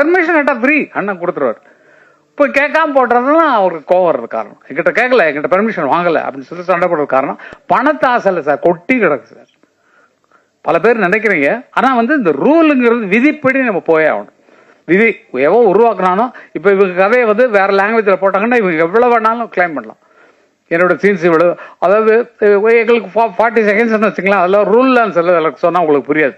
Permission கேட்டால் free அண்ணன் கொடுத்துருவார். இப்போ கேட்காம போடுறதுனா அவருக்கு கோவம் வர்றது காரணம். என்கிட்ட கேட்கல என்கிட்ட பெர்மிஷன் வாங்கலை அப்படின்னு சொல்லி சண்டை போடுறது காரணம். பணத்தை ஆசை இல்லை சார் கொட்டி கிடக்கு சார். பல பேர் நினைக்கிறீங்க. ஆனால் வந்து இந்த ரூலுங்கிறது விதிப்படி நம்ம போயே ஆகணும். விதி எவோ உருவாக்குனானோ இப்போ இவங்க கதையை வந்து வேற லாங்குவேஜில் போட்டாங்கன்னா இவங்க எவ்வளோ வேணாலும் கிளைம் பண்ணலாம். என்னோட சீன்ஸ் இவ்வளோ அதாவது அஹ், எங்களுக்கு ஃபார்ட்டி செகண்ட்ஸ்னு வச்சுக்கலாம் அதெல்லாம் ரூல்லாம் சொல்ல சொன்னால் உங்களுக்கு புரியாது.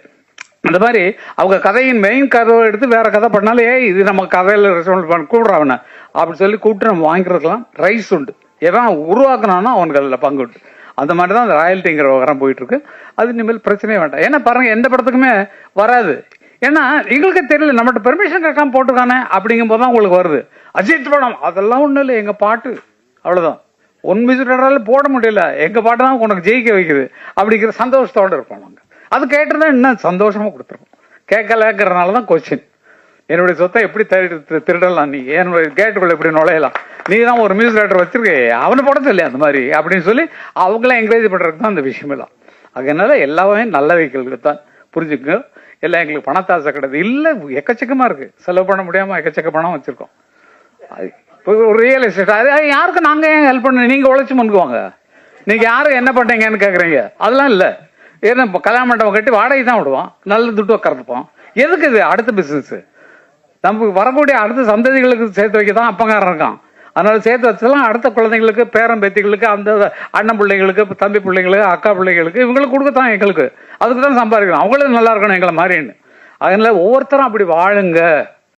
அந்த மாதிரி அவங்க கதையின் மெயின் கதவை எடுத்து வேற கதை பண்ணாலே ஏய் இது நம்ம கதையில் ரெஸ்பான்ஸ் பண்ண கூடுறாவன அப்படின்னு சொல்லி கூப்பிட்டு நம்ம வாங்கிக்கிறதுக்கெல்லாம் ரைஸ் உண்டு. எவன் உருவாக்குனானோ அவனுக்கு அதில் பங்கு உண்டு. அந்த மாதிரி தான் அந்த ராயல்ட்டிங்கிற விவகாரம் போயிட்டு இருக்கு அது இனிமேல் பிரச்சனையே வேண்டாம். ஏன்னா பாருங்க எந்த படத்துக்குமே வராது. ஏன்னா எங்களுக்கு தெரியல நம்மகிட்ட பெர்மிஷன் கேட்காம போட்டிருக்கானே அப்படிங்கும் போது தான் உங்களுக்கு வருது. அஜித் படம் அதெல்லாம் ஒன்றும் இல்லை எங்கள் பாட்டு. அவ்வளோதான் ஒன் மியூசிக் போட முடியல. எங்கள் பாட்டு தான் உனக்கு ஜெயிக்க வைக்குது. அப்படிங்கிற சந்தோஷத்தோடு இருப்போம் நாங்கள் அது கேட்டிருந்தா இன்னும் சந்தோஷமா கொடுத்துருக்கும் கேட்கலங்கிறதுனால தான் கொஸ்டின் என்னுடைய சொத்தை எப்படி திரு- திருடலாம் நீ? என்னுடைய கேட்டுக்குள்ள எப்படி நுழையலாம்? நீ தான் ஒரு மியூசிக் டைரக்டர் வச்சிருக்கே. அவனை போட சொல்லி அந்த மாதிரி அப்படின்னு சொல்லி அவங்களாம் என்கரேஜ் பண்றதுக்கு தான் அந்த விஷயம் எல்லாம் அதனால எல்லாமே நல்ல வைக்கலுக்கு தான். புரிஞ்சுக்கங்க எல்லாம் எங்களுக்கு பணத்தாசை கிடையாது. இல்லை எக்கச்சக்கமா இருக்கு. செலவு பண்ண முடியாம எக்கச்சக்க பணம் வச்சிருக்கோம். அது இப்போ ஒரு ரியல் எஸ்டேட் அது யாருக்கும் யாருக்கு நாங்க ஏன் ஹெல்ப் பண்ண நீங்க உழைச்சி முன்குவாங்க நீங்க யாரும் என்ன பண்றீங்கன்னு கேக்குறீங்க? அதெல்லாம் இல்லை. ஏன்னா கல்யாண மண்டபம் கட்டி வாடகை தான் விடுவோம். நல்ல துட்டு உட்காந்துப்போம் எதுக்கு இது அடுத்த பிஸ்னஸ்ஸு நமக்கு வரக்கூடிய அடுத்த சந்ததிகளுக்கு சேர்த்து வைக்க தான் அப்பங்காரம் இருக்கான். அதனால சேர்த்து வச்சலாம் அடுத்த குழந்தைங்களுக்கு பேரன் பேத்திகளுக்கு அந்த அண்ணன் பிள்ளைங்களுக்கு தம்பி பிள்ளைங்களுக்கு அக்கா பிள்ளைங்களுக்கு இவங்களுக்கு கொடுக்கத்தான் எங்களுக்கு. அதுக்கு தான் சம்பாதிக்கணும் அவங்களும் நல்லா இருக்கணும் எங்களை மாதிரின்னு. அதனால ஒவ்வொருத்தரும் அப்படி வாழுங்க.